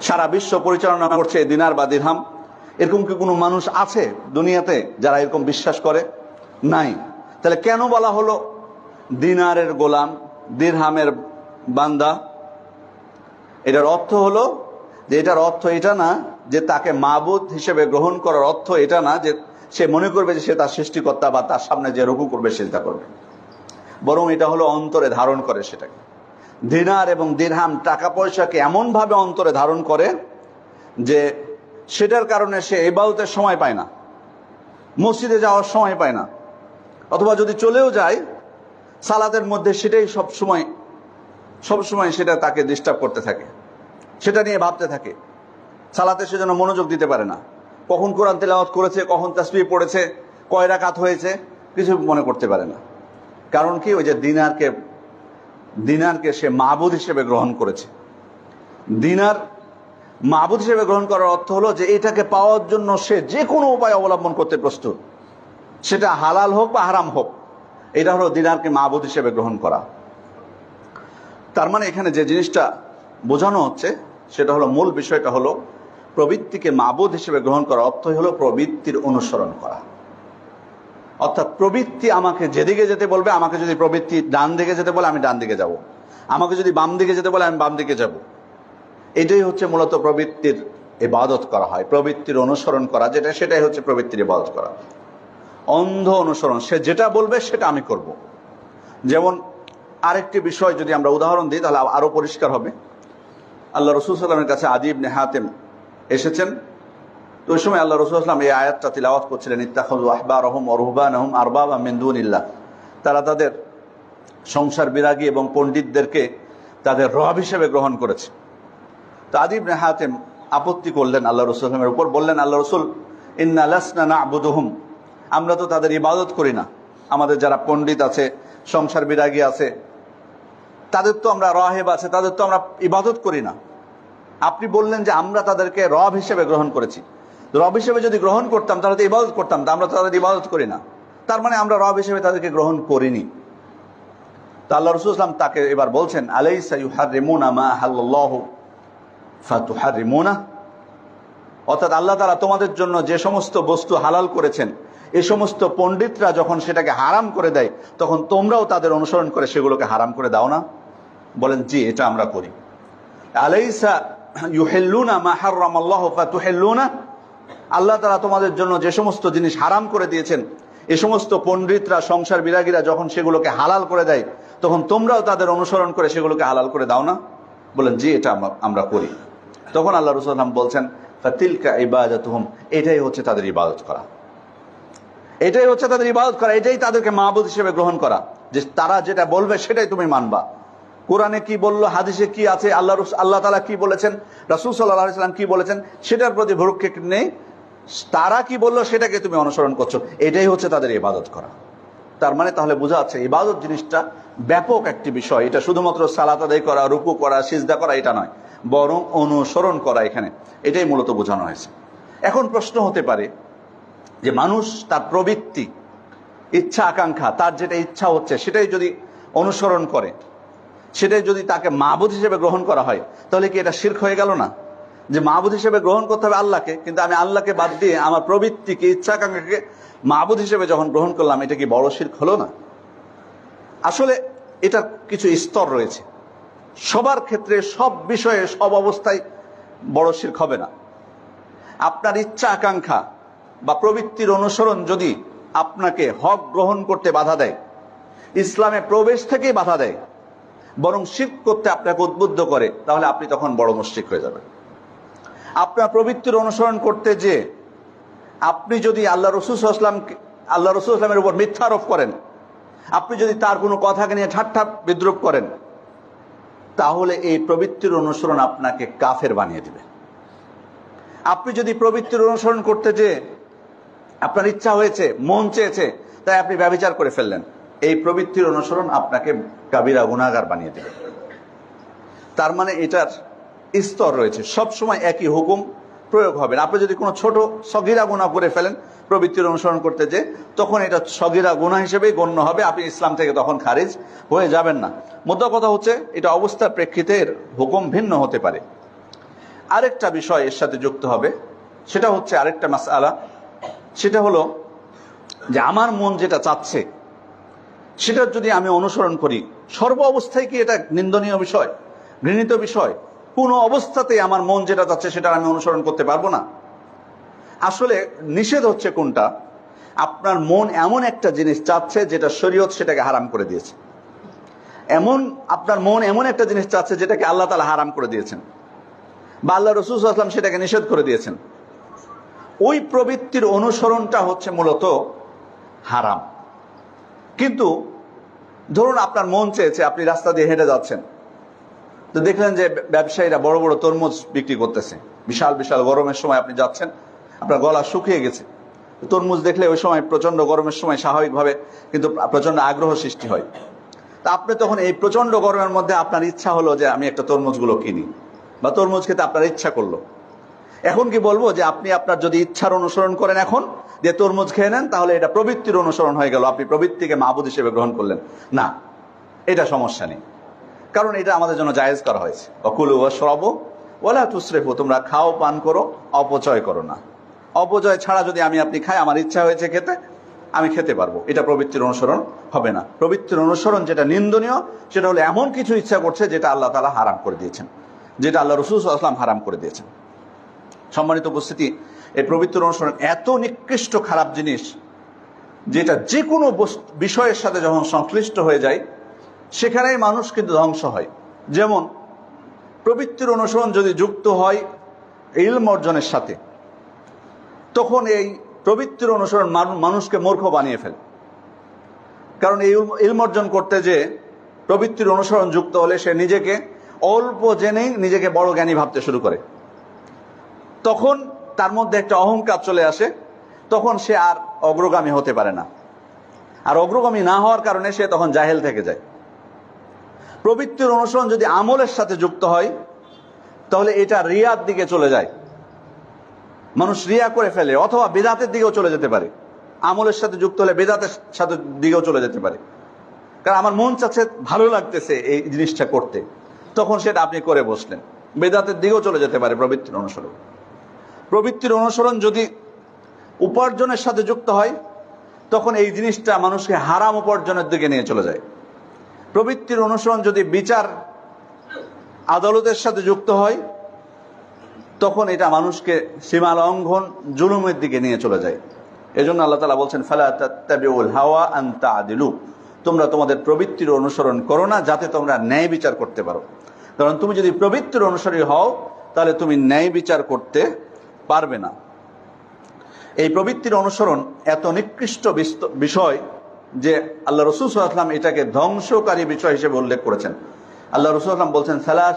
সারা বিশ্ব পরিচালনা করছে দিনার বা দিরহাম। এরকম কি কোনো মানুষ আছে দুনিয়াতে যারা এরকম বিশ্বাস করে? নাই। তাহলে কেন বলা হলো দিনারের গোলাম, দিরহামের বান্দা? এটার অর্থ হলো যে এটার অর্থ এটা না যে তাকে মাবুদ হিসেবে গ্রহণ করার অর্থ এটা না যে সে মনে করবে যে সে তার সৃষ্টিকর্তা বা তার সামনে যে রকু করবে সেটা করবে। বরং এটা হলো অন্তরে ধারণ করে সেটাকে। দিনার এবং দিরহাম টাকা পয়সাকে এমনভাবে অন্তরে ধারণ করে যে সেটার কারণে সে এবাউতের সময় পায় না, মসজিদে যাওয়ার সময় পায় না, অথবা যদি চলেও যায়, সালাতের মধ্যে সেটাই সব সময় সব সময় সেটা তাকে ডিস্টার্ব করতে থাকে, সেটা নিয়ে ভাবতে থাকে। সালাতে সে যেন মনোযোগ দিতে পারে না। কখন কোরআন তেলাওয়াত করেছে, কখন তাসবি পড়েছে, কয় রাকাত হয়েছে, কিছু মনে করতে পারে না। কারণ কি ওই যে দিনারকে দিনারকে সে মাবুদ হিসেবে গ্রহণ করেছে। দিনার মাবুদ হিসেবে গ্রহণ করার অর্থ হলো যে এটাকে পাওয়ার জন্য সে যে কোনো উপায় অবলম্বন করতে প্রস্তুত। সেটা হালাল হোক বা হারাম হোক, এটা হলো দিনারকে মাবুদ হিসেবে গ্রহণ করা। তার মানে এখানে যে জিনিসটা বোঝানো হচ্ছে, সেটা হলো মূল বিষয়টা হলো প্রবৃত্তিকে মাবুদ হিসেবে গ্রহণ করা অর্থই হলো প্রবৃত্তির অনুসরণ করা। অর্থাৎ প্রবৃত্তি আমাকে যেদিকে যেতে বলবে, আমাকে যদি প্রবৃত্তি ডান দিকে যেতে বলে, আমি ডান দিকে যাব। আমাকে যদি বাম দিকে যেতে বলে, আমি বাম দিকে যাব। এটাই হচ্ছে মূলত প্রবৃত্তির ইবাদত করা হয়, প্রবৃত্তির অনুসরণ করা, যেটা সেটাই হচ্ছে প্রবৃত্তির ইবাদত করা। অন্ধ অনুসরণ, সে যেটা বলবে, সেটা আমি করব। যেমন আরেকটি বিষয় যদি আমরা উদাহরণ দিই, তাহলে আরও পরিষ্কার হবে। আল্লাহ রসুল সাল্লামের কাছে আদিব নেহাতেম এসেছেন। তো ওই সময় আল্লাহ রসুল এই আয়াতটা তিলাওয়াত করছিলেন ইত্তাখুল আহবা রহম অরহবান আহম আরবাব মিন্দুনিল্লাহ তারা তাদের সংসার বিরাগী এবং পণ্ডিতদেরকে তাদের রব হিসেবে গ্রহণ করেছে। তো আদিব নেহাতেম আপত্তি করলেন আল্লাহ রসুলের উপর, বললেন, আল্লাহ রসুল, ইন্না লাসনা না আবুদহুম আমরা তো তাদের ইবাদত করি না। আমাদের যারা পণ্ডিত আছে, সংসার বিরাগী আছে, তাদের তো আমরা রহেব আছে, তাদের তো আমরা ইবাদত করি না। আপনি বললেন যে আমরা তাদেরকে রব হিসেবে গ্রহণ করেছি। রব হিসেবে যদি গ্রহণ করতাম, তাহলে তো ইবাদত করতাম, তা আমরা তাদের ইবাদত করি না। তার মানে আমরা রব হিসেবে তাদেরকে গ্রহণ করিনি। তা আল্লাহ রসুলাম তাকে এবার বলছেন আলাই সাইহার রেমুনা মা হাল্লাহ ফাতুহার রেমুনা অর্থাৎ আল্লাহ তারা তোমাদের জন্য যে সমস্ত বস্তু হালাল করেছেন, এ সমস্ত পণ্ডিতরা যখন সেটাকে হারাম করে দেয়, তখন তোমরাও তাদের অনুসরণ করে সেগুলোকে হারাম করে দাও না। বলেন, জি, এটা আমরা করি। আলাইসা ইউ ইউহেল্লুনা মা হারাম আল্লাহ ফাতুহেল্লুনা? আল্লাহ তালা তোমাদের জন্য যে সমস্ত জিনিস হারাম করে দিয়েছেন, এ সমস্ত পণ্ডিতরা, সংসার বিরাগীরা যখন সেগুলোকে হালাল করে দেয়, তখন তোমরাও তাদের অনুসরণ করে সেগুলোকে হালাল করে দাও না? বলেন, জি, এটা আমরা- করি। তখন আল্লাহ রসুলাম বলছেন, ফাতিলকা ইবাদত এটাই হচ্ছে তাদের ইবাদত করা। এটাই হচ্ছে তাদের ইবাদত করা, এটাই তাদেরকে মাহবুদ হিসেবে গ্রহণ করা, যে তারা যেটা বলবে সেটাই তুমি মানবা। কোরআনে কি বলল, হাদিসে কি আছে, আল্লাহ আল্লাহ তালা কি বলেছেন, রাসুল সাল্লাহ সাল্লাম কি বলেছেন, সেটার প্রতি ভরুক্ষেপ নেই। তারা কি বলল, সেটাকে তুমি অনুসরণ করছ। এটাই হচ্ছে তাদের ইবাদত করা। তার মানে তাহলে বোঝা যাচ্ছে ইবাদত জিনিসটা ব্যাপক একটি বিষয়। এটা শুধুমাত্র সালাত আদায় করা, রুকু করা, সিজদা করা, এটা নয়। বরং অনুসরণ করা এখানে। এটাই মূলত বোঝানো হয়েছে। এখন প্রশ্ন হতে পারে যে মানুষ তার প্রবৃত্তি, ইচ্ছা, আকাঙ্ক্ষা, তার যেটা ইচ্ছা হচ্ছে, সেটাই যদি অনুসরণ করে সেটাই যদি তাকে মাহবুদ হিসেবে গ্রহণ করা হয়, তাহলে কি এটা শির্ক হয়ে গেল না? যে মাহবুদ হিসেবে গ্রহণ করতে হবে আল্লাহকে, কিন্তু আমি আল্লাহকে বাদ দিয়ে আমার প্রবৃত্তিকে ইচ্ছা আকাঙ্ক্ষাকে মাহবুদ হিসেবে যখন গ্রহণ করলাম, এটা কি বড় শির্ক হলো না? আসলে এটার কিছু স্তর রয়েছে। সবার ক্ষেত্রে সব বিষয়ে, সব অবস্থায় বড় শির্ক হবে না। আপনার ইচ্ছা আকাঙ্ক্ষা বা প্রবৃত্তির অনুসরণ যদি আপনাকে হক গ্রহণ করতে বাধা দেয়, ইসলামে প্রবেশ থেকেই বাধা দেয় বরং শিখ করতে আপনাকে উদ্বুদ্ধ করে, তাহলে আপনি তখন বড় মুশ্রিক হয়ে যাবেন। আপনার প্রবৃত্তির অনুসরণ করতে যে আপনি যদি আল্লাহ রসুল আসলাম আল্লাহ রসুল আসলামের উপর মিথ্যা আরোপ করেন, আপনি যদি তার কোনো কথাকে নিয়ে ঠাট্টা বিদ্রুপ করেন, তাহলে এই প্রবৃত্তির অনুসরণ আপনাকে কাফের বানিয়ে দেবে। আপনি যদি প্রবৃত্তির অনুসরণ করতে যে আপনার ইচ্ছা হয়েছে, মন চেয়েছে, তাই আপনি ব্যবচার করে ফেললেন। এই প্রবৃত্তির অনুসরণ আপনাকে কাবিরা গুণাগার বানিয়ে দেবে। তার মানে এটার স্তর রয়েছে। সব সময় একই হুকুম প্রয়োগ হবে আপনি যদি কোনো ছোট সগিরা গুণা করে ফেলেন প্রবৃত্তির অনুসরণ করতে যে, তখন এটা সগিরা গুণা হিসেবেই গণ্য হবে। আপনি ইসলাম থেকে তখন খারিজ হয়ে যাবেন না। মোদ্দা কথা হচ্ছে, এটা অবস্থার প্রেক্ষিতে হুকুম ভিন্ন হতে পারে। আরেকটা বিষয় এর সাথে যুক্ত হবে, সেটা হচ্ছে আরেকটা মাসআলা। সেটা হলো যে, আমার মন যেটা চাচ্ছে সেটা যদি আমি অনুসরণ করি, সর্ব অবস্থায় কি এটা নিন্দনীয় বিষয়? ঘৃণিত বিষয়? কোনো অবস্থাতেই আমার মন যেটা চাচ্ছে সেটা আমি অনুসরণ করতে পারব না। আসলে নিষেধ হচ্ছে কোনটা? আপনার মন এমন একটা জিনিস চাচ্ছে যেটা শরীয়ত সেটাকে হারাম করে দিয়েছে। এমন, আপনার মন এমন একটা জিনিস চাচ্ছে যেটাকে আল্লাহ তালা হারাম করে দিয়েছেন। বা আল্লাহ রসুল আসলাম সেটাকে নিষেধ করে দিয়েছেন। ওই প্রবৃত্তির অনুসরণটা হচ্ছে মূলত হারাম। কিন্তু ধরুন আপনার মন চেয়েছে, আপনি রাস্তা দিয়ে হেঁটে যাচ্ছেন। তো দেখলেন যে ব্যবসায়ীরা বড় বড় তরমুজ বিক্রি করতেছে। বিশাল বিশাল গরমের সময় আপনি যাচ্ছেন, আপনার গলা শুকিয়ে গেছে। তরমুজ দেখলে ওই সময় প্রচণ্ড গরমের সময় স্বাভাবিকভাবে কিন্তু প্রচণ্ড আগ্রহ সৃষ্টি হয়। তা আপনি তখন এই প্রচণ্ড গরমের মধ্যে আপনার ইচ্ছা হলো যে আমি একটা তরমুজগুলো কিনি, বা তরমুজ খেতে আপনার ইচ্ছা করল। এখন কি বলব যে আপনি আপনার যদি ইচ্ছার অনুসরণ করেন এখন যে তরমুজ খেয়ে নেন, তাহলে এটা প্রবৃত্তির অনুসরণ হয়ে গেল। আপনি প্রবৃত্তিকে মাহবুদ হিসেবে গ্রহণ করলেন। না, এটা সমস্যা নেই। কারণ এটা আমাদের জন্য জায়েজ করা হয়েছে। অকুল সরব ওলা তুসরেফু, তোমরা খাও, পান করো, অপচয় করো না। অপচয় ছাড়া যদি আমি আপনি খাই, আমার ইচ্ছা হয়েছে খেতে, আমি খেতে পারব। এটা প্রবৃত্তির অনুসরণ হবে না। প্রবৃত্তির অনুসরণ যেটা নিন্দনীয়, সেটা হলো এমন কিছু ইচ্ছা করছে যেটা আল্লাহ তালা হারাম করে দিয়েছেন। যেটা আল্লাহ রসুল আসলাম হারাম করে দিয়েছেন। সম্মানিত উপস্থিতি এই পবিত্র অনুসরণ এত নিকৃষ্ট খারাপ জিনিস যেটা যে কোনো বিষয়ের সাথে যখন সংশ্লিষ্ট হয়ে যায়, সেখানেই মানুষ কিন্তু ধ্বংস হয়। যেমন প্রবৃত্তির অনুসরণ যদি যুক্ত হয় ইলম অর্জনের সাথে, তখন এই প্রবৃত্তির অনুসরণ মানুষকে মূর্খ বানিয়ে ফেলে। কারণ এই ইলম- অর্জন করতে যে প্রবৃত্তির অনুসরণ যুক্ত হলে সে নিজেকে অল্প জেনেই নিজেকে বড় জ্ঞানী ভাবতে শুরু করে। তখন তার মধ্যে একটা অহংকার চলে আসে, তখন সে আর অগ্রগামী হতে পারে না। আর অগ্রগামী না হওয়ার কারণে সে তখন জাহেল থেকে যায়। প্রবৃত্তির অনুসরণ যদি আমলের সাথে যুক্ত হয়, তাহলে এটা রিয়ার দিকে চলে যায়। মানুষ রিয়া করে ফেলে, অথবা বেদাতের দিকেও চলে যেতে পারে। আমলের সাথে যুক্ত হলে বেদাতের সাথে দিকেও চলে যেতে পারে। কারণ আমার মন চাচ্ছে ভালো লাগতেছে এই জিনিসটা করতে। তখন সেটা আপনি করে বসলেন। বেদাতের দিকেও চলে যেতে পারে প্রবৃত্তির অনুসরণ। প্রবৃত্তির অনুসরণ যদি উপার্জনের সাথে যুক্ত হয়, তখন এই জিনিসটা মানুষকে হারাম উপার্জনের দিকে নিয়ে চলে যায়। প্রবৃত্তির অনুসরণ যদি বিচার আদালতের সাথে যুক্ত হয়, তখন এটা মানুষকে সীমা লঙ্ঘন, জুলুমের দিকে নিয়ে চলে যায়। এজন্য আল্লাহ তালা বলছেন, ফালা তাত্তাবিউল হাওয়া আন্তা আদিলু তোমরা তোমাদের প্রবৃত্তির অনুসরণ করো না, যাতে তোমরা ন্যায় বিচার করতে পারো। কারণ তুমি যদি প্রবৃত্তির অনুসারী হও, তাহলে তুমি ন্যায় বিচার করতে পারবে না। এই প্রবৃত্তির অনুসরণ এত নিকৃষ্ট বিষয় যে আল্লাহ রসুল সাল্লাম এটাকে ধ্বংসকারী বিষয় হিসেবে উল্লেখ করেছেন। আল্লাহ রসুল বলছেন সালাহ